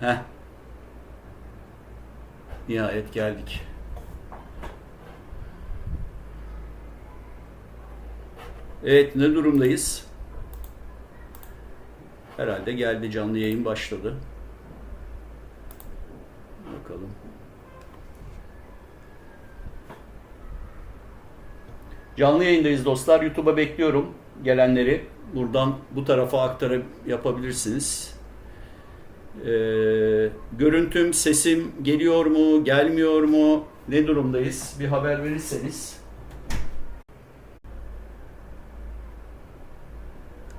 Heh. Nihayet geldik. Evet ne durumdayız? Herhalde geldi canlı yayın başladı. Bakalım. Canlı yayındayız dostlar. YouTube'a bekliyorum gelenleri. Buradan bu tarafa aktarıp yapabilirsiniz. Ee, görüntüm, sesim geliyor mu, gelmiyor mu, ne durumdayız? Bir haber verirseniz.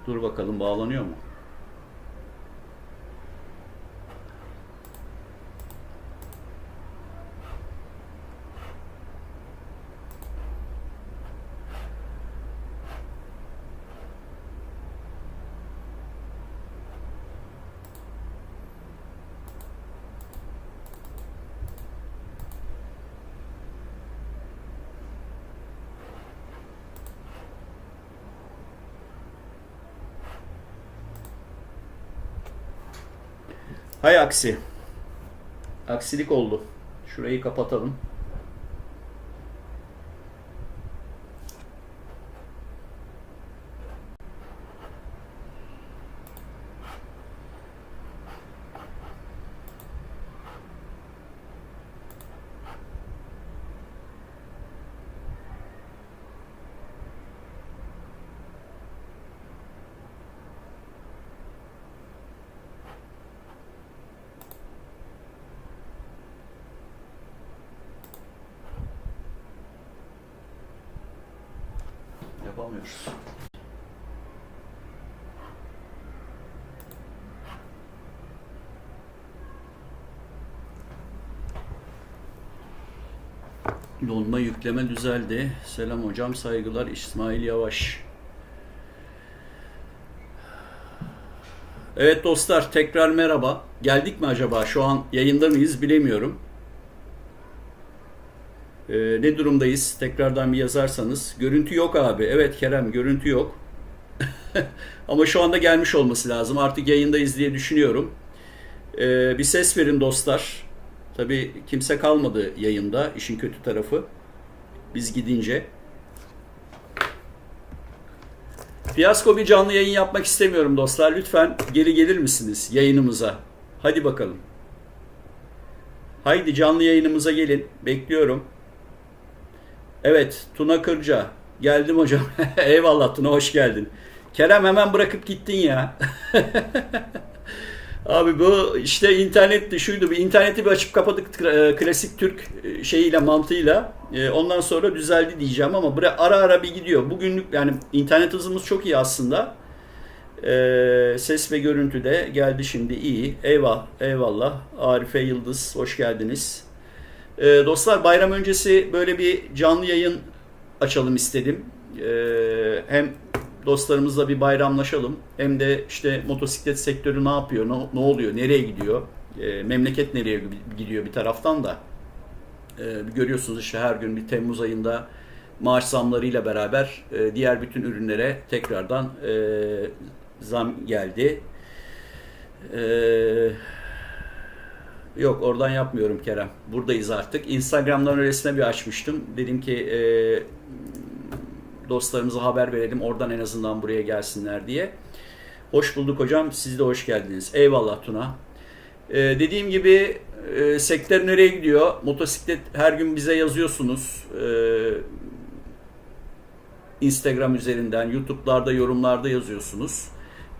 Dur bakalım bağlanıyor mu? Aksi. Aksilik oldu. Şurayı kapatalım. Yapamıyoruz. Dolma yükleme düzeldi. Selam hocam, saygılar İsmail Yavaş. Evet dostlar, tekrar merhaba. Geldik mi acaba? Şu an yayında mıyız bilemiyorum. Ee, ne durumdayız? Tekrardan bir yazarsanız. Görüntü yok abi. Evet Kerem, görüntü yok. Ama şu anda gelmiş olması lazım. Artık yayındayız diye düşünüyorum. Ee, bir ses verin dostlar. Tabii kimse kalmadı yayında. işin kötü tarafı. Biz gidince. Fiyasko bir canlı yayın yapmak istemiyorum dostlar. Lütfen geri gelir misiniz yayınımıza? Hadi bakalım. Haydi canlı yayınımıza gelin. Bekliyorum. Evet, Tuna Kırca. Geldim hocam. Eyvallah Tuna, hoş geldin. Kerem hemen bırakıp gittin ya. Abi bu işte internetti şuydu bir interneti bir açıp kapadık e, klasik Türk e, şeyiyle mantığıyla E, ondan sonra düzeldi diyeceğim ama bre- ara ara bir gidiyor. Bugünlük yani internet hızımız çok iyi aslında. Ses ve görüntü de geldi şimdi iyi. Eyvah eyvallah. Arife Yıldız hoş geldiniz. E, dostlar bayram öncesi böyle bir canlı yayın açalım istedim. E, hem dostlarımızla bir bayramlaşalım. Hem de işte motosiklet sektörü ne yapıyor, ne, ne oluyor, nereye gidiyor, e, memleket nereye gidiyor bir taraftan da. E, görüyorsunuz işte her gün bir Temmuz ayında maaş zamlarıyla beraber e, diğer bütün ürünlere tekrardan e, zam geldi. E, yok oradan yapmıyorum Kerem. Buradayız artık. Instagram'dan öylesine bir açmıştım. Dedim ki e, dostlarımıza haber verelim. Oradan en azından buraya gelsinler diye. Hoş bulduk hocam. Siz de hoş geldiniz. Eyvallah Tuna. Ee, dediğim gibi e, sektör nereye gidiyor? Motosiklet her gün bize yazıyorsunuz. Ee, Instagram üzerinden, YouTube'larda, yorumlarda yazıyorsunuz.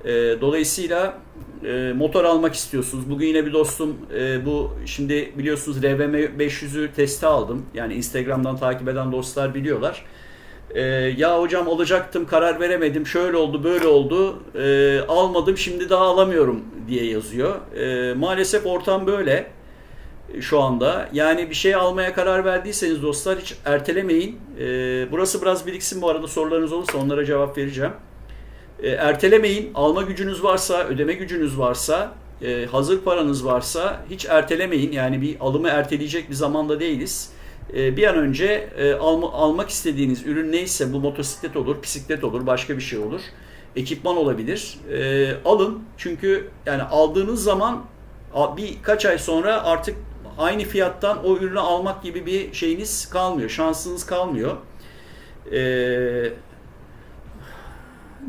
Ee, dolayısıyla e, motor almak istiyorsunuz. Bugün yine bir dostum e, bu şimdi biliyorsunuz RVM 500'ü testi aldım. Yani Instagram'dan takip eden dostlar biliyorlar. Ee, ya hocam alacaktım karar veremedim şöyle oldu böyle oldu Ee, almadım şimdi daha alamıyorum diye yazıyor. Ee, maalesef ortam böyle şu anda. Yani bir şey almaya karar verdiyseniz dostlar hiç ertelemeyin. Ee, burası biraz biriksin bu arada sorularınız olursa onlara cevap vereceğim. Ee, ertelemeyin. Alma gücünüz varsa, ödeme gücünüz varsa, e, hazır paranız varsa hiç ertelemeyin. Yani bir alımı erteleyecek bir zamanda değiliz. E, bir an önce e, alma, almak istediğiniz ürün neyse bu motosiklet olur, bisiklet olur, başka bir şey olur. Ekipman olabilir. E, alın çünkü yani aldığınız zaman Birkaç ay sonra artık aynı fiyattan o ürünü almak gibi bir şeyiniz kalmıyor. Şansınız kalmıyor. Ee,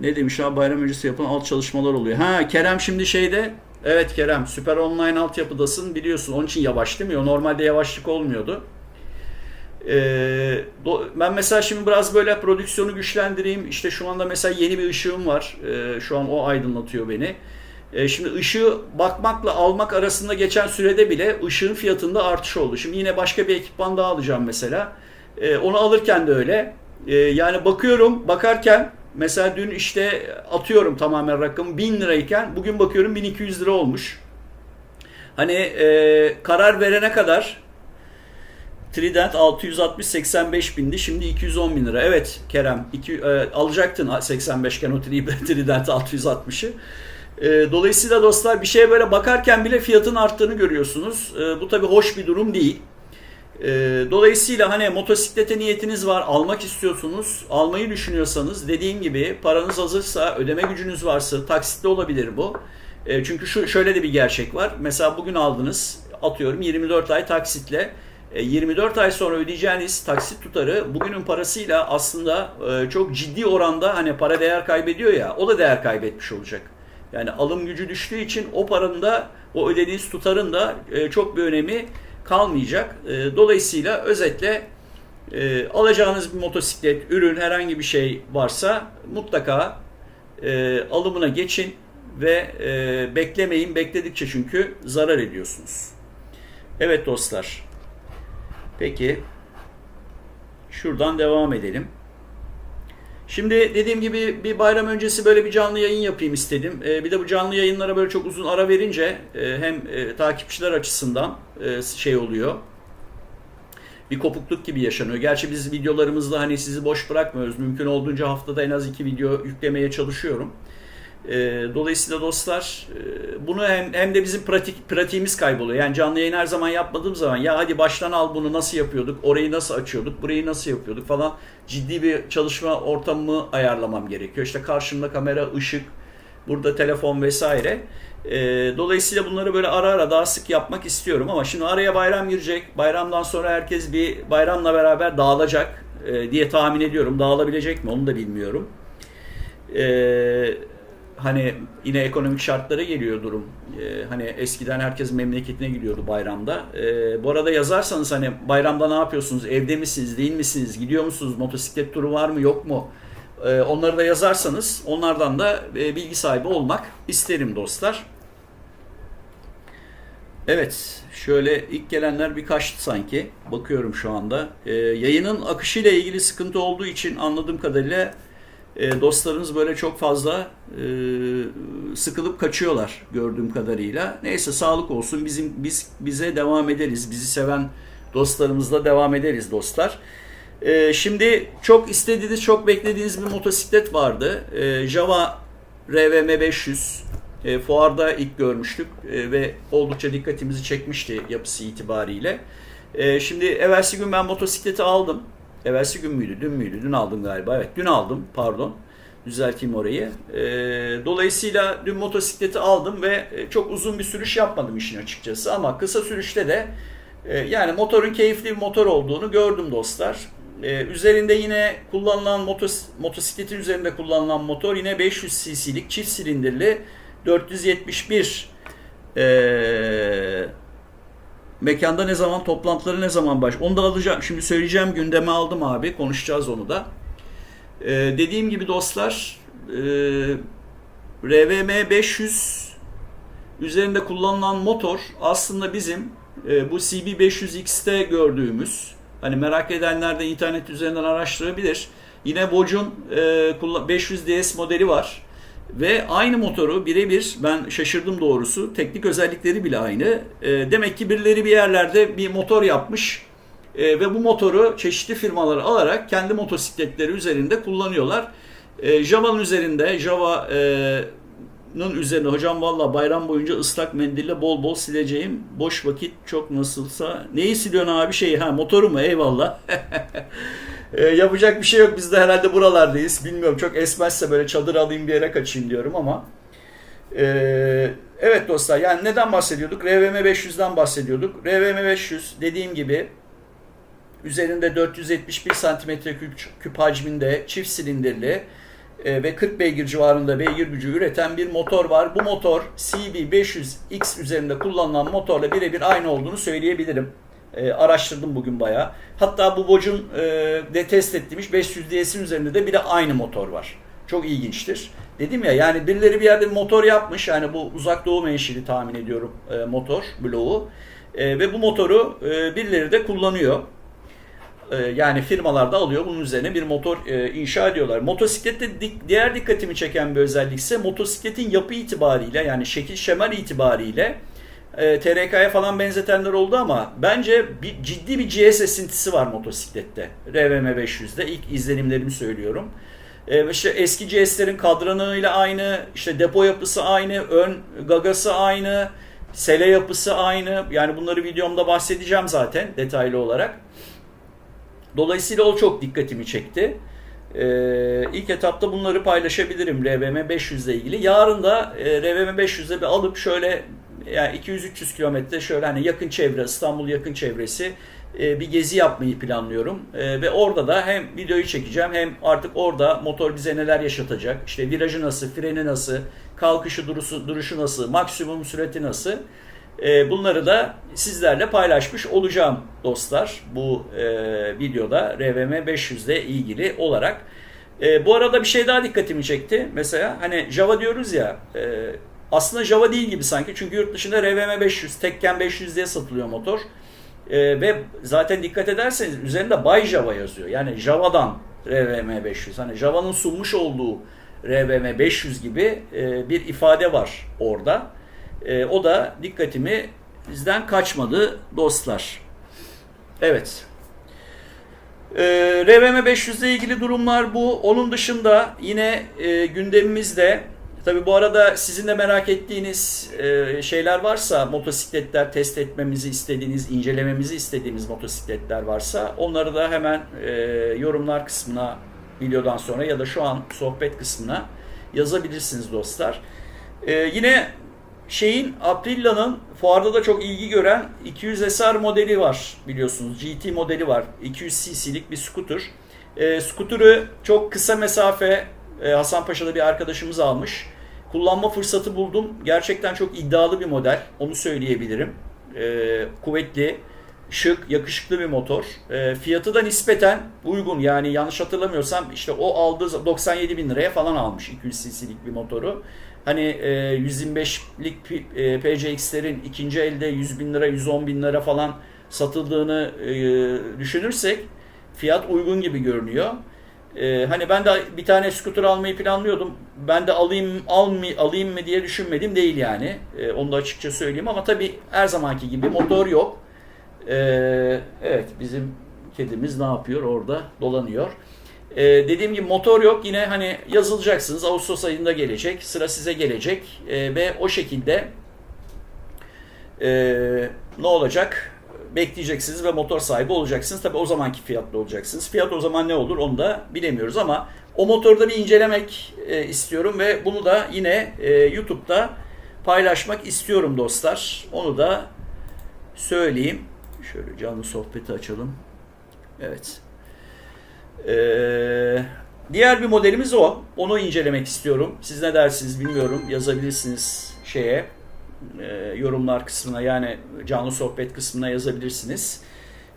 ne demiş abi bayram öncesi yapılan alt çalışmalar oluyor. Ha Kerem şimdi şeyde evet Kerem süper online altyapıdasın biliyorsun onun için yavaş değil mi? O normalde yavaşlık olmuyordu. Ee, ben mesela şimdi biraz böyle prodüksiyonu güçlendireyim. İşte şu anda mesela yeni bir ışığım var. Ee, şu an o aydınlatıyor beni. Ee, şimdi ışığı bakmakla almak arasında geçen sürede bile ışığın fiyatında artış oldu. Şimdi yine başka bir ekipman daha alacağım mesela. Ee, onu alırken de öyle. Ee, yani bakıyorum, bakarken mesela dün işte atıyorum tamamen rakamı 1000 lirayken bugün bakıyorum 1200 lira olmuş. Hani e, karar verene kadar Trident 660-85 bindi. Şimdi 210 bin lira. Evet Kerem iki, e, alacaktın 85 iken o Tri- Trident 660'ı. E, dolayısıyla dostlar bir şeye böyle bakarken bile fiyatın arttığını görüyorsunuz. E, bu tabi hoş bir durum değil. E, dolayısıyla hani motosiklete niyetiniz var, almak istiyorsunuz, almayı düşünüyorsanız dediğim gibi paranız hazırsa, ödeme gücünüz varsa taksitli olabilir bu. E, çünkü şu şöyle de bir gerçek var. Mesela bugün aldınız, atıyorum 24 ay taksitle. E, 24 ay sonra ödeyeceğiniz taksit tutarı bugünün parasıyla aslında e, çok ciddi oranda hani para değer kaybediyor ya o da değer kaybetmiş olacak. Yani alım gücü düştüğü için o paranın da o ödediğiniz tutarın da e, çok bir önemi kalmayacak. E, Dolayısıyla özetle e, alacağınız bir motosiklet, ürün herhangi bir şey varsa mutlaka e, alımına geçin ve e, beklemeyin. Bekledikçe çünkü zarar ediyorsunuz. Evet dostlar. Peki. Şuradan devam edelim. Şimdi dediğim gibi bir bayram öncesi böyle bir canlı yayın yapayım istedim. Ee, bir de bu canlı yayınlara böyle çok uzun ara verince e, hem e, takipçiler açısından e, şey oluyor. Bir kopukluk gibi yaşanıyor. Gerçi biz videolarımızda hani sizi boş bırakmıyoruz. Mümkün olduğunca haftada en az iki video yüklemeye çalışıyorum. E, dolayısıyla dostlar e, bunu hem, hem de bizim pratik pratiğimiz kayboluyor. Yani canlı yayın her zaman yapmadığım zaman ya hadi baştan al bunu nasıl yapıyorduk, orayı nasıl açıyorduk, burayı nasıl yapıyorduk falan ciddi bir çalışma ortamımı ayarlamam gerekiyor. İşte karşımda kamera, ışık, burada telefon vesaire. E, dolayısıyla bunları böyle ara ara daha sık yapmak istiyorum ama şimdi araya bayram girecek. Bayramdan sonra herkes bir bayramla beraber dağılacak e, diye tahmin ediyorum. Dağılabilecek mi onu da bilmiyorum. Eee hani yine ekonomik şartlara geliyor durum. Ee, hani eskiden herkes memleketine gidiyordu bayramda. Ee, bu arada yazarsanız hani bayramda ne yapıyorsunuz? Evde misiniz? Değil misiniz? Gidiyor musunuz? Motosiklet turu var mı? Yok mu? Ee, onları da yazarsanız onlardan da e, bilgi sahibi olmak isterim dostlar. Evet, şöyle ilk gelenler birkaçtı sanki. Bakıyorum şu anda. Ee, yayının akışıyla ilgili sıkıntı olduğu için anladığım kadarıyla e, dostlarımız böyle çok fazla e, sıkılıp kaçıyorlar gördüğüm kadarıyla. Neyse sağlık olsun. Bizim biz bize devam ederiz. Bizi seven dostlarımızla devam ederiz dostlar. E, şimdi çok istediğiniz, çok beklediğiniz bir motosiklet vardı. E, Java RVM 500. E, fuarda ilk görmüştük e, ve oldukça dikkatimizi çekmişti yapısı itibariyle. E, şimdi evvelsi gün ben motosikleti aldım. Evvelsi gün müydü, dün müydü? Dün aldım galiba. Evet, dün aldım. Pardon. Düzelteyim orayı. E, dolayısıyla dün motosikleti aldım ve e, çok uzun bir sürüş yapmadım işin açıkçası. Ama kısa sürüşte de e, yani motorun keyifli bir motor olduğunu gördüm dostlar. E, üzerinde yine kullanılan motos, motosikletin üzerinde kullanılan motor yine 500 cc'lik çift silindirli 471 eee Mekanda ne zaman, toplantıları ne zaman baş? Onu da alacağım. Şimdi söyleyeceğim gündeme aldım abi. Konuşacağız onu da. Ee, dediğim gibi dostlar e, RVM 500 üzerinde kullanılan motor aslında bizim e, bu CB500X'te gördüğümüz hani merak edenler de internet üzerinden araştırabilir. Yine Bosch'un e, 500DS modeli var. Ve aynı motoru birebir ben şaşırdım doğrusu. Teknik özellikleri bile aynı. E, demek ki birileri bir yerlerde bir motor yapmış e, ve bu motoru çeşitli firmalar alarak kendi motosikletleri üzerinde kullanıyorlar. E, Java'nın üzerinde Java'nın üzerinde hocam valla bayram boyunca ıslak mendille bol bol sileceğim. Boş vakit çok nasılsa. Neyi siliyorsun abi şeyi ha motoru mu eyvallah. E, yapacak bir şey yok. Biz de herhalde buralardayız. Bilmiyorum çok esmezse böyle çadır alayım bir yere kaçayım diyorum ama. E, Evet dostlar yani neden bahsediyorduk? RVM 500'den bahsediyorduk. RVM 500 dediğim gibi üzerinde 471 santimetre küp, hacminde çift silindirli e, ve 40 beygir civarında beygir gücü üreten bir motor var. Bu motor CB500X üzerinde kullanılan motorla birebir aynı olduğunu söyleyebilirim. E, araştırdım bugün bayağı. Hatta bu Boc'un e, de test ettiğimiz 500 DS'in üzerinde de bir de aynı motor var. Çok ilginçtir. Dedim ya yani birileri bir yerde bir motor yapmış. Yani bu uzak doğu menşili tahmin ediyorum e, motor bloğu. E, ve bu motoru e, birileri de kullanıyor. E, yani firmalar da alıyor bunun üzerine bir motor e, inşa ediyorlar. Motosiklette dik- diğer dikkatimi çeken bir özellik ise motosikletin yapı itibariyle yani şekil şemal itibariyle e, TRK'ya falan benzetenler oldu ama bence bir, ciddi bir GS esintisi var motosiklette. RVM 500'de ilk izlenimlerimi söylüyorum. E, işte eski GS'lerin kadranıyla aynı, işte depo yapısı aynı, ön gagası aynı, sele yapısı aynı. Yani bunları videomda bahsedeceğim zaten detaylı olarak. Dolayısıyla o çok dikkatimi çekti. Ee, ilk etapta bunları paylaşabilirim RVM 500 ile ilgili. Yarın da e, RVM 500'e bir alıp şöyle yani 200-300 kilometre şöyle hani yakın çevre İstanbul yakın çevresi e, bir gezi yapmayı planlıyorum. E, ve orada da hem videoyu çekeceğim hem artık orada motor bize neler yaşatacak. İşte virajı nasıl, freni nasıl, kalkışı duruşu, duruşu nasıl, maksimum sürati nasıl. E, bunları da sizlerle paylaşmış olacağım dostlar bu videoda RVM 500 ile ilgili olarak. Bu arada bir şey daha dikkatimi çekti. Mesela hani Java diyoruz ya aslında Java değil gibi sanki çünkü yurt dışında RVM 500, Tekken 500 diye satılıyor motor. E, ve zaten dikkat ederseniz üzerinde Bay Java yazıyor. Yani Java'dan RVM 500. Hani Java'nın sunmuş olduğu RVM 500 gibi e, bir ifade var orada. E, o da dikkatimi bizden kaçmadı dostlar. Evet. E, RVM 500 ile ilgili durumlar bu. Onun dışında yine e, gündemimizde Tabi bu arada sizin de merak ettiğiniz e, şeyler varsa, motosikletler test etmemizi istediğiniz, incelememizi istediğimiz motosikletler varsa onları da hemen e, yorumlar kısmına videodan sonra ya da şu an sohbet kısmına yazabilirsiniz dostlar. E, yine şeyin Aprilia'nın fuarda da çok ilgi gören 200 SR modeli var biliyorsunuz. GT modeli var. 200 cc'lik bir scooter. E, scooter'ı çok kısa mesafe e, Hasanpaşa'da bir arkadaşımız almış. Kullanma fırsatı buldum. Gerçekten çok iddialı bir model. Onu söyleyebilirim. E, kuvvetli, şık, yakışıklı bir motor. E, fiyatı da nispeten uygun. Yani yanlış hatırlamıyorsam işte o aldığı 97 bin liraya falan almış 200 cc'lik bir motoru. Hani e, 125'lik e, PCX'lerin ikinci elde 100 bin lira, 110 bin lira falan satıldığını e, düşünürsek fiyat uygun gibi görünüyor. Ee, hani ben de bir tane scooter almayı planlıyordum. Ben de alayım almı, alayım mı diye düşünmedim değil yani. Ee, onu da açıkça söyleyeyim ama tabii her zamanki gibi motor yok. Ee, evet bizim kedimiz ne yapıyor orada dolanıyor. Ee, dediğim gibi motor yok yine hani yazılacaksınız Ağustos ayında gelecek sıra size gelecek ee, ve o şekilde e, ne olacak? Bekleyeceksiniz ve motor sahibi olacaksınız. Tabi o zamanki fiyatlı olacaksınız. Fiyat o zaman ne olur onu da bilemiyoruz ama o motorda bir incelemek e, istiyorum ve bunu da yine e, YouTube'da paylaşmak istiyorum dostlar. Onu da söyleyeyim. Şöyle canlı sohbeti açalım. Evet. Ee, diğer bir modelimiz o. Onu incelemek istiyorum. Siz ne dersiniz bilmiyorum. Yazabilirsiniz şeye e, yorumlar kısmına yani canlı sohbet kısmına yazabilirsiniz.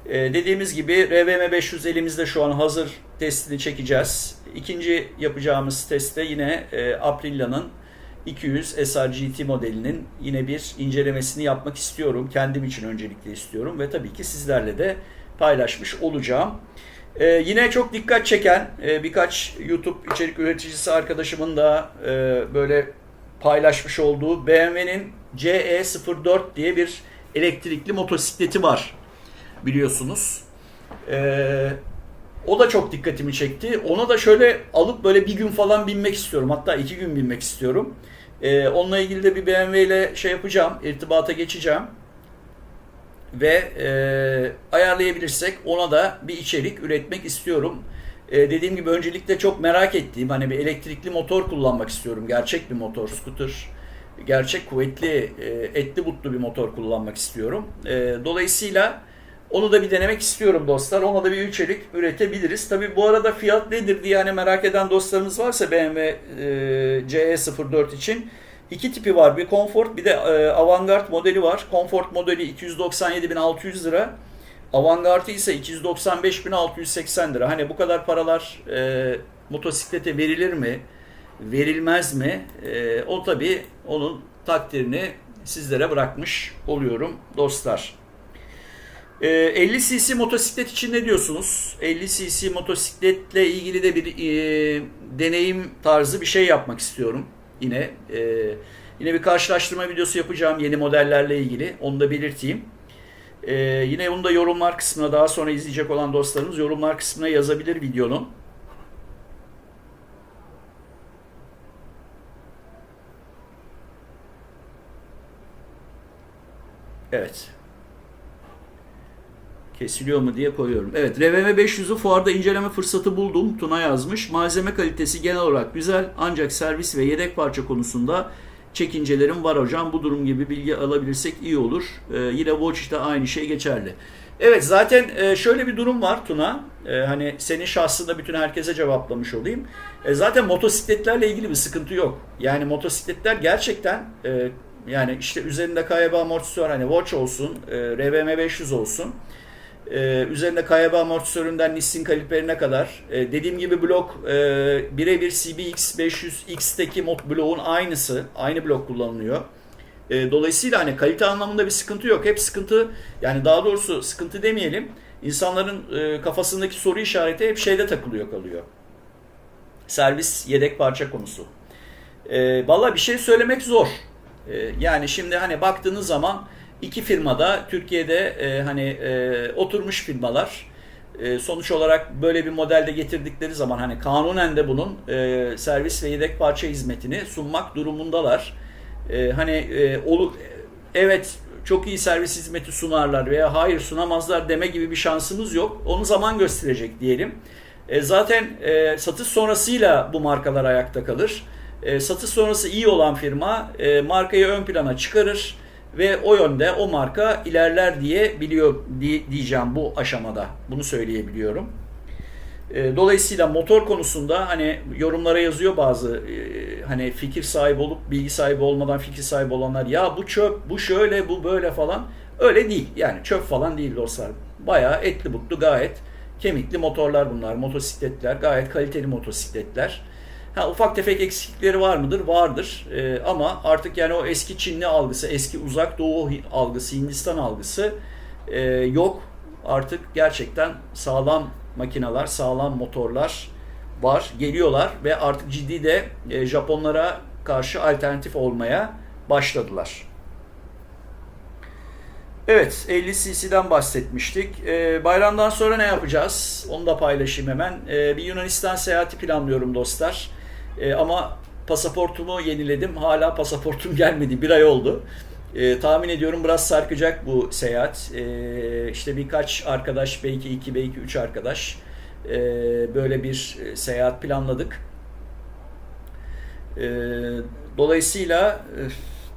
E, dediğimiz gibi RVM 500 elimizde şu an hazır testini çekeceğiz. İkinci yapacağımız testte yine e, Aprilia'nın 200 SRGT modelinin yine bir incelemesini yapmak istiyorum. Kendim için öncelikle istiyorum ve tabii ki sizlerle de paylaşmış olacağım. Ee, yine çok dikkat çeken e, birkaç YouTube içerik üreticisi arkadaşımın da e, böyle paylaşmış olduğu BMW'nin CE04 diye bir elektrikli motosikleti var biliyorsunuz. Ee, o da çok dikkatimi çekti. Ona da şöyle alıp böyle bir gün falan binmek istiyorum. Hatta iki gün binmek istiyorum. Ee, onunla ilgili de bir BMW ile şey yapacağım, irtibata geçeceğim. Ve e, ayarlayabilirsek ona da bir içerik üretmek istiyorum. Ee, dediğim gibi öncelikle çok merak ettiğim hani bir elektrikli motor kullanmak istiyorum. Gerçek bir motor, scooter gerçek kuvvetli, e, etli butlu bir motor kullanmak istiyorum. E, dolayısıyla onu da bir denemek istiyorum dostlar. Ona da bir içerik üretebiliriz. Tabi bu arada fiyat nedir diye hani merak eden dostlarımız varsa BMW e, CE04 için iki tipi var. Bir Comfort bir de Avantgarde modeli var. Comfort modeli 297.600 lira. Avantgarde ise 295.680 lira. Hani bu kadar paralar motosiklete verilir mi? Verilmez mi? E, o tabi onun takdirini sizlere bırakmış oluyorum dostlar. E, 50 cc motosiklet için ne diyorsunuz? 50 cc motosikletle ilgili de bir e, deneyim tarzı bir şey yapmak istiyorum. Yine e, yine bir karşılaştırma videosu yapacağım yeni modellerle ilgili. Onu da belirteyim. Ee, yine bunu da yorumlar kısmına daha sonra izleyecek olan dostlarımız yorumlar kısmına yazabilir videonun. Evet. Kesiliyor mu diye koyuyorum. Evet, RVM 500'ü fuarda inceleme fırsatı buldum. Tuna yazmış. Malzeme kalitesi genel olarak güzel ancak servis ve yedek parça konusunda çekincelerim var hocam. Bu durum gibi bilgi alabilirsek iyi olur. Ee, yine Watch'ta aynı şey geçerli. Evet zaten e, şöyle bir durum var Tuna. E, hani senin şahsında bütün herkese cevaplamış olayım. E, zaten motosikletlerle ilgili bir sıkıntı yok. Yani motosikletler gerçekten e, yani işte üzerinde KYB amortisör hani Watch olsun, e, RVM 500 olsun. Ee, üzerinde KYB amortisöründen Nissin kaliperine kadar e, dediğim gibi blok e, birebir CBX 500X'teki mod bloğun aynısı. Aynı blok kullanılıyor. E, dolayısıyla hani kalite anlamında bir sıkıntı yok. Hep sıkıntı yani daha doğrusu sıkıntı demeyelim. İnsanların e, kafasındaki soru işareti hep şeyde takılıyor kalıyor. Servis yedek parça konusu. E, Valla bir şey söylemek zor. E, yani şimdi hani baktığınız zaman iki firmada Türkiye'de e, hani e, oturmuş firmalar e, sonuç olarak böyle bir modelde getirdikleri zaman hani kanunen de bunun servis ve yedek parça hizmetini sunmak durumundalar. Hani e, evet çok iyi servis hizmeti sunarlar veya hayır sunamazlar deme gibi bir şansımız yok. Onu zaman gösterecek diyelim. Zaten satış sonrasıyla bu markalar ayakta kalır. E, satış sonrası iyi olan firma e, markayı ön plana çıkarır ve o yönde o marka ilerler diye biliyor diyeceğim bu aşamada. Bunu söyleyebiliyorum. E, dolayısıyla motor konusunda hani yorumlara yazıyor bazı e, hani fikir sahibi olup bilgi sahibi olmadan fikir sahibi olanlar ya bu çöp, bu şöyle, bu böyle falan. Öyle değil. Yani çöp falan değil dostlar. Bayağı etli butlu gayet kemikli motorlar bunlar. Motosikletler gayet kaliteli motosikletler. Ha, ufak tefek eksiklikleri var mıdır? Vardır. E, ama artık yani o eski Çinli algısı, eski uzak doğu algısı, Hindistan algısı e, yok. Artık gerçekten sağlam makineler, sağlam motorlar var, geliyorlar ve artık ciddi de e, Japonlara karşı alternatif olmaya başladılar. Evet 50 cc'den bahsetmiştik. Ee, bayramdan sonra ne yapacağız? Onu da paylaşayım hemen. Ee, bir Yunanistan seyahati planlıyorum dostlar. E, ama pasaportumu yeniledim. Hala pasaportum gelmedi. Bir ay oldu. E, tahmin ediyorum biraz sarkacak bu seyahat. E, işte birkaç arkadaş, belki iki, belki üç arkadaş e, böyle bir seyahat planladık. E, dolayısıyla e,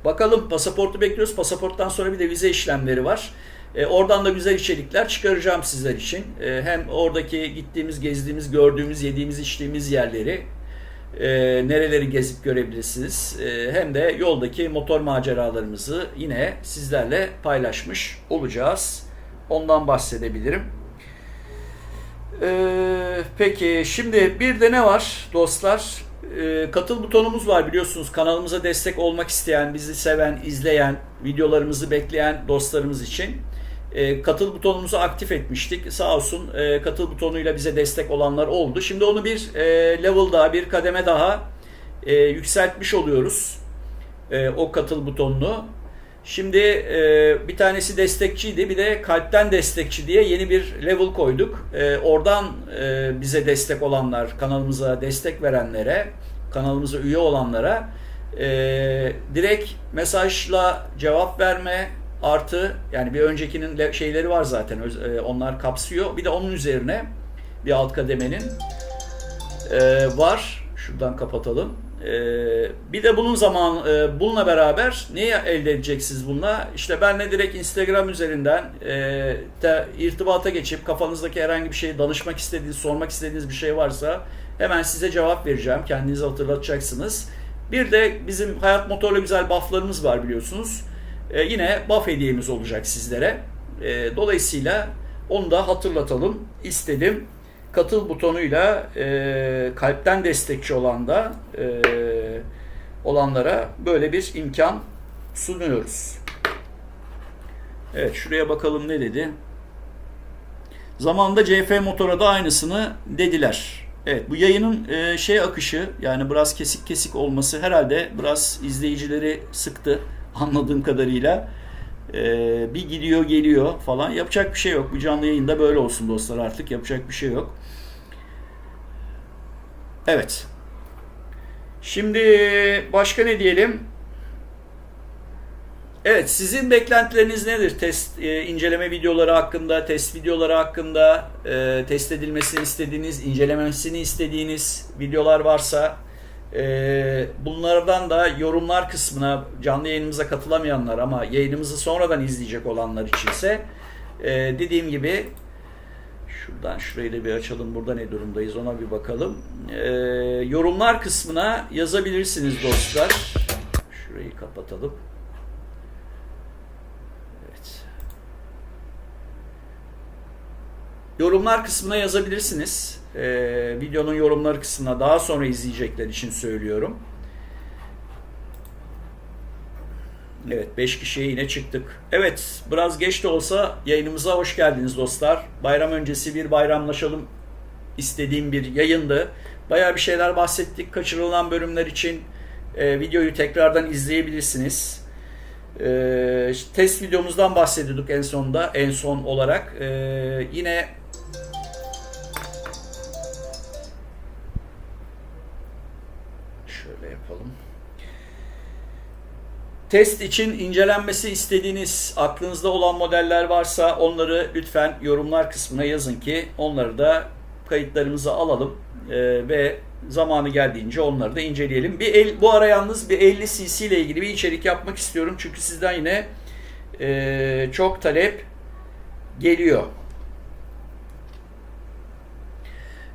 bakalım pasaportu bekliyoruz. Pasaporttan sonra bir de vize işlemleri var. E, oradan da güzel içerikler çıkaracağım sizler için. E, hem oradaki gittiğimiz, gezdiğimiz, gördüğümüz, yediğimiz, içtiğimiz yerleri e, nereleri gezip görebilirsiniz. E, hem de yoldaki motor maceralarımızı yine sizlerle paylaşmış olacağız. Ondan bahsedebilirim. E, peki şimdi bir de ne var dostlar? E, katıl butonumuz var biliyorsunuz kanalımıza destek olmak isteyen, bizi seven, izleyen, videolarımızı bekleyen dostlarımız için e, katıl butonumuzu aktif etmiştik. Sağ olsun e, katıl butonuyla bize destek olanlar oldu. Şimdi onu bir e, level daha, bir kademe daha e, yükseltmiş oluyoruz. E, o katıl butonunu. Şimdi e, bir tanesi destekçiydi, bir de kalpten destekçi diye yeni bir level koyduk. E, oradan e, bize destek olanlar, kanalımıza destek verenlere, kanalımıza üye olanlara e, direkt mesajla cevap verme, artı yani bir öncekinin şeyleri var zaten e, onlar kapsıyor. Bir de onun üzerine bir alt kademenin e, var. Şuradan kapatalım. Ee, bir de bunun zaman e, bununla beraber neyi elde edeceksiniz bununla? İşte benle direkt Instagram üzerinden e, de irtibata geçip kafanızdaki herhangi bir şeyi danışmak istediğiniz, sormak istediğiniz bir şey varsa hemen size cevap vereceğim. Kendinizi hatırlatacaksınız. Bir de bizim Hayat Motorla güzel bufflarımız var biliyorsunuz. E, yine buff hediyemiz olacak sizlere. E, dolayısıyla onu da hatırlatalım istedim. Katıl butonuyla e, kalpten destekçi olan da e, olanlara böyle bir imkan sunuyoruz. Evet şuraya bakalım ne dedi. Zamanında CF motora da aynısını dediler. Evet bu yayının e, şey akışı yani biraz kesik kesik olması herhalde biraz izleyicileri sıktı anladığım kadarıyla. E, bir gidiyor geliyor falan yapacak bir şey yok. Bu canlı yayında böyle olsun dostlar artık yapacak bir şey yok. Evet. Şimdi başka ne diyelim? Evet, sizin beklentileriniz nedir? Test e, inceleme videoları hakkında, test videoları hakkında, e, test edilmesini istediğiniz, incelemesini istediğiniz videolar varsa e, bunlardan da yorumlar kısmına canlı yayınımıza katılamayanlar ama yayınımızı sonradan izleyecek olanlar içinse e, dediğim gibi Şuradan şurayı da bir açalım. Burada ne durumdayız ona bir bakalım. Ee, yorumlar kısmına yazabilirsiniz dostlar. Şurayı kapatalım. Evet. Yorumlar kısmına yazabilirsiniz. Ee, videonun yorumları kısmına daha sonra izleyecekler için söylüyorum. Evet 5 kişiye yine çıktık. Evet biraz geç de olsa yayınımıza hoş geldiniz dostlar. Bayram öncesi bir bayramlaşalım istediğim bir yayındı. Bayağı bir şeyler bahsettik. Kaçırılan bölümler için e, videoyu tekrardan izleyebilirsiniz. E, test videomuzdan bahsediyorduk en sonda en son olarak. E, yine Test için incelenmesi istediğiniz aklınızda olan modeller varsa onları lütfen yorumlar kısmına yazın ki onları da kayıtlarımıza alalım ee, ve zamanı geldiğince onları da inceleyelim. Bir el, bu ara yalnız bir 50 cc ile ilgili bir içerik yapmak istiyorum çünkü sizden yine e, çok talep geliyor.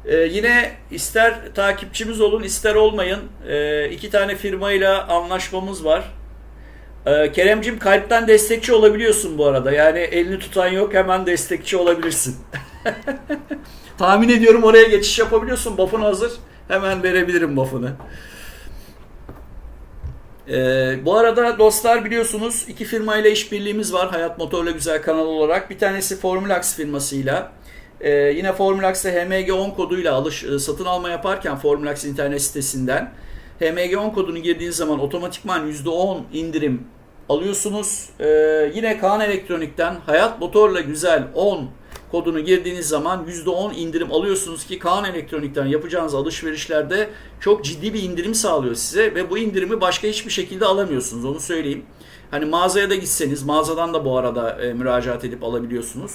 Ee, yine ister takipçimiz olun ister olmayın e, iki tane firmayla anlaşmamız var. Ee, Keremcim kalpten destekçi olabiliyorsun bu arada. Yani elini tutan yok hemen destekçi olabilirsin. Tahmin ediyorum oraya geçiş yapabiliyorsun. Buff'un hazır. Hemen verebilirim buff'ını. Ee, bu arada dostlar biliyorsunuz iki firmayla işbirliğimiz var. Hayat Motorla Güzel kanal olarak. Bir tanesi Formulax firmasıyla. Ee, yine Formulax'ta HMG10 koduyla alış, e, satın alma yaparken Formulax internet sitesinden HMG10 kodunu girdiğiniz zaman otomatikman %10 indirim alıyorsunuz. Ee, yine Kaan Elektronik'ten Hayat Motorla Güzel 10 kodunu girdiğiniz zaman %10 indirim alıyorsunuz ki Kaan Elektronik'ten yapacağınız alışverişlerde çok ciddi bir indirim sağlıyor size ve bu indirimi başka hiçbir şekilde alamıyorsunuz onu söyleyeyim. Hani mağazaya da gitseniz mağazadan da bu arada e, müracaat edip alabiliyorsunuz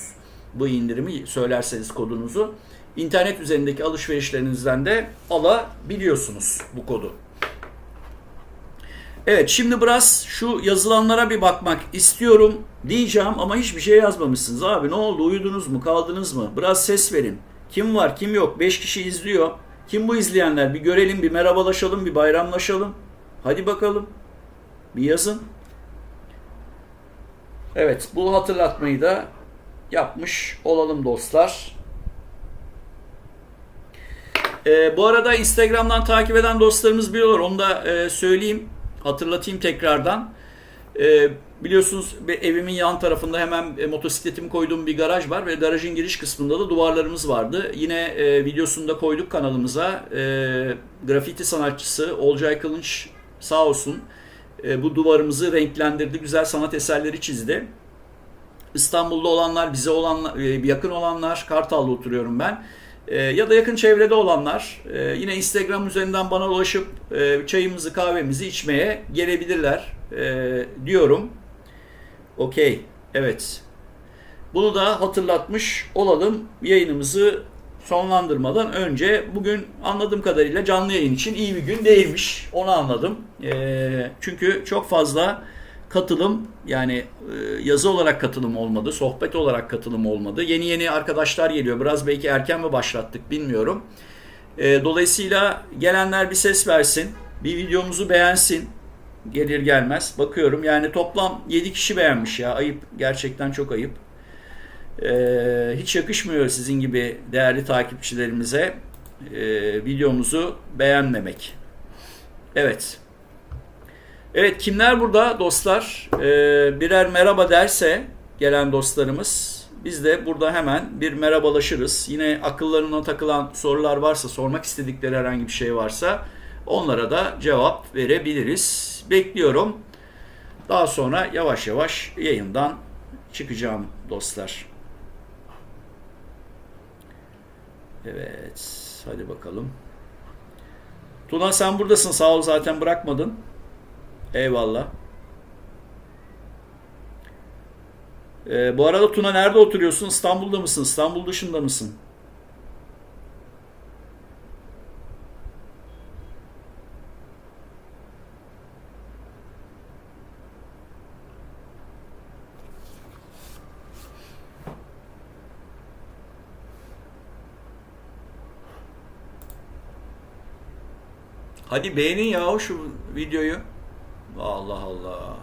bu indirimi söylerseniz kodunuzu. İnternet üzerindeki alışverişlerinizden de alabiliyorsunuz bu kodu. Evet şimdi biraz şu yazılanlara bir bakmak istiyorum diyeceğim ama hiçbir şey yazmamışsınız. Abi ne oldu uyudunuz mu kaldınız mı? Biraz ses verin. Kim var kim yok? 5 kişi izliyor. Kim bu izleyenler? Bir görelim bir merhabalaşalım bir bayramlaşalım. Hadi bakalım. Bir yazın. Evet bu hatırlatmayı da yapmış olalım dostlar. Ee, bu arada Instagram'dan takip eden dostlarımız biliyorlar. Onu da e, söyleyeyim. Hatırlatayım tekrardan. E, biliyorsunuz evimin yan tarafında hemen e, motosikletimi koyduğum bir garaj var ve garajın giriş kısmında da duvarlarımız vardı. Yine e, videosunu koyduk kanalımıza. E, grafiti sanatçısı Olcay Kılınç sağ olsun e, bu duvarımızı renklendirdi. Güzel sanat eserleri çizdi. İstanbul'da olanlar, bize olan, e, yakın olanlar, Kartal'da oturuyorum ben. E, ya da yakın çevrede olanlar e, yine Instagram üzerinden bana ulaşıp e, çayımızı kahvemizi içmeye gelebilirler e, diyorum. Okey. Evet. Bunu da hatırlatmış olalım. Yayınımızı sonlandırmadan önce bugün anladığım kadarıyla canlı yayın için iyi bir gün değilmiş. Onu anladım. Ee, çünkü çok fazla katılım yani e, yazı olarak katılım olmadı, sohbet olarak katılım olmadı. Yeni yeni arkadaşlar geliyor. Biraz belki erken mi başlattık bilmiyorum. Ee, dolayısıyla gelenler bir ses versin. Bir videomuzu beğensin. Gelir gelmez. Bakıyorum yani toplam 7 kişi beğenmiş ya. Ayıp. Gerçekten çok ayıp. Ee, hiç yakışmıyor sizin gibi değerli takipçilerimize e, videomuzu beğenmemek. Evet. Evet kimler burada dostlar? Ee, birer merhaba derse gelen dostlarımız biz de burada hemen bir merhabalaşırız. Yine akıllarına takılan sorular varsa, sormak istedikleri herhangi bir şey varsa onlara da cevap verebiliriz. Bekliyorum. Daha sonra yavaş yavaş yayından çıkacağım dostlar. Evet, hadi bakalım. Tuna sen buradasın. Sağ ol zaten bırakmadın. Eyvallah. Ee, bu arada Tuna nerede oturuyorsun? İstanbul'da mısın? İstanbul dışında mısın? Hadi beğenin ya şu videoyu. Allah Allah.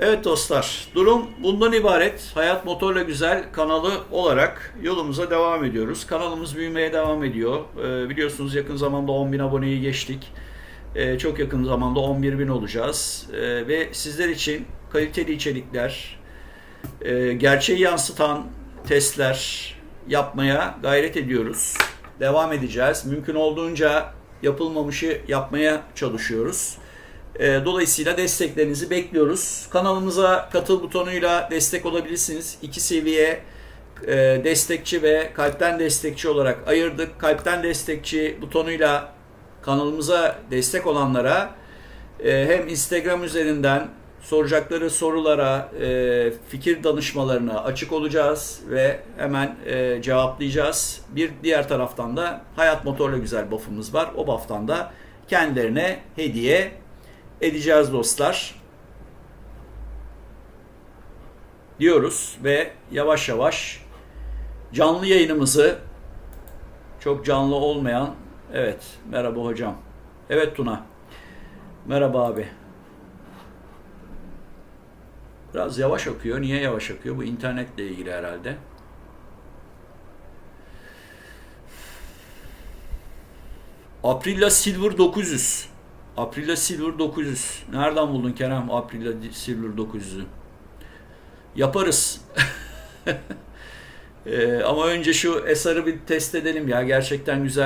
Evet dostlar, durum bundan ibaret. Hayat Motorla Güzel kanalı olarak yolumuza devam ediyoruz. Kanalımız büyümeye devam ediyor. Ee, biliyorsunuz yakın zamanda 10 bin aboneyi geçtik. Ee, çok yakın zamanda 11 bin olacağız. Ee, ve sizler için kaliteli içerikler, e, gerçeği yansıtan testler yapmaya gayret ediyoruz. Devam edeceğiz. Mümkün olduğunca yapılmamışı yapmaya çalışıyoruz. E, Dolayısıyla desteklerinizi bekliyoruz. Kanalımıza katıl butonuyla destek olabilirsiniz. İki seviye e, destekçi ve kalpten destekçi olarak ayırdık. Kalpten destekçi butonuyla kanalımıza destek olanlara e, hem Instagram üzerinden soracakları sorulara, e, fikir danışmalarına açık olacağız ve hemen e, cevaplayacağız. Bir diğer taraftan da Hayat Motorla Güzel buff'ımız var. O buff'tan da kendilerine hediye edeceğiz dostlar. Diyoruz ve yavaş yavaş canlı yayınımızı çok canlı olmayan evet merhaba hocam. Evet Tuna. Merhaba abi. Biraz yavaş akıyor. Niye yavaş akıyor? Bu internetle ilgili herhalde. Aprilla Silver 900. Aprilla Silver 900. Nereden buldun Kerem Aprilla Silver 900'ü? Yaparız. Ee, ama önce şu SR'ı bir test edelim ya. Gerçekten güzel.